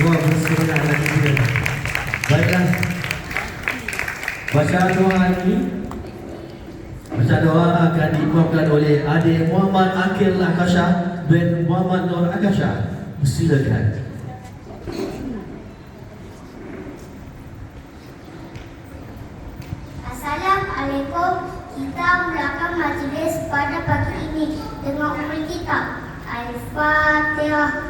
Doa bersemangat lagi kita. Baiklah. Baca doa ini. Baca doa akan diimamkan oleh adik Muhammad Akil Akasha bin Muhammad Nur Akasha. Silakan. Assalamualaikum. Kita mulakan majlis pada pagi ini dengan umul kita. Al-Fatihah.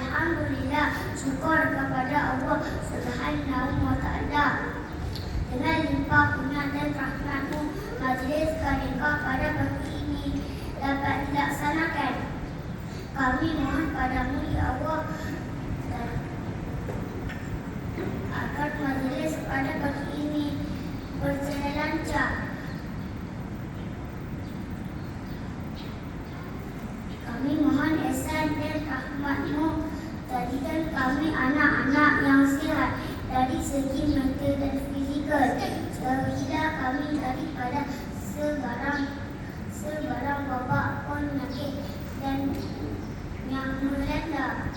Alhamdulillah syukur kepada Allah Subhanahu wa taala. Dengan limpah kurnia dan rahmatmu majlis kanika pada pagi ini dapat dilaksanakan. Kami mohon padamu ya Allah agar majlis pada pagi ini berjalan lancar. Kami mohon ihsan dan rahmatmu Jadikan kami anak-anak yang sihat Dari segi mental dan fizikal. Sehingga kami daripada sebarang Sebarang babak penyakit Dan yang melanda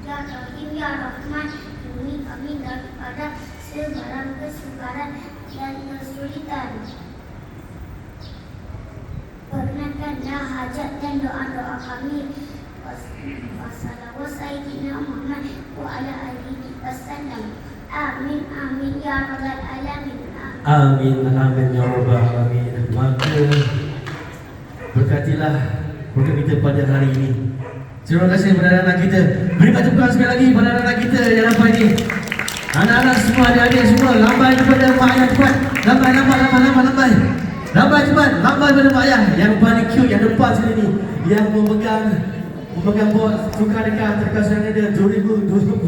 Ya Rahim Ya Rahman. Lindungi kami daripada sebarang kesukaran dan kesulitan. Perkenankanlah hajat dan doa-doa kami. Muhammad wa wasallam. Amin amin ya rabbal alamin. Amin, amin, ya Rabbal Alamin. Maka berkatilah program kita pada hari ini. Terima kasih kepada anak kita. Beri tepukan sekali lagi pada anak kita yang nampak ini. Anak-anak semua, adik-adik semua, lambai kepada mak ayah cepat. Lambai, lambai, lambai, lambai, lambai. Lambai cepat, lambai pada mak ayah. Yang paling cute, yang depan sini ni. Yang memegang memegang bos suka dekat terkasih dia 2025 ini.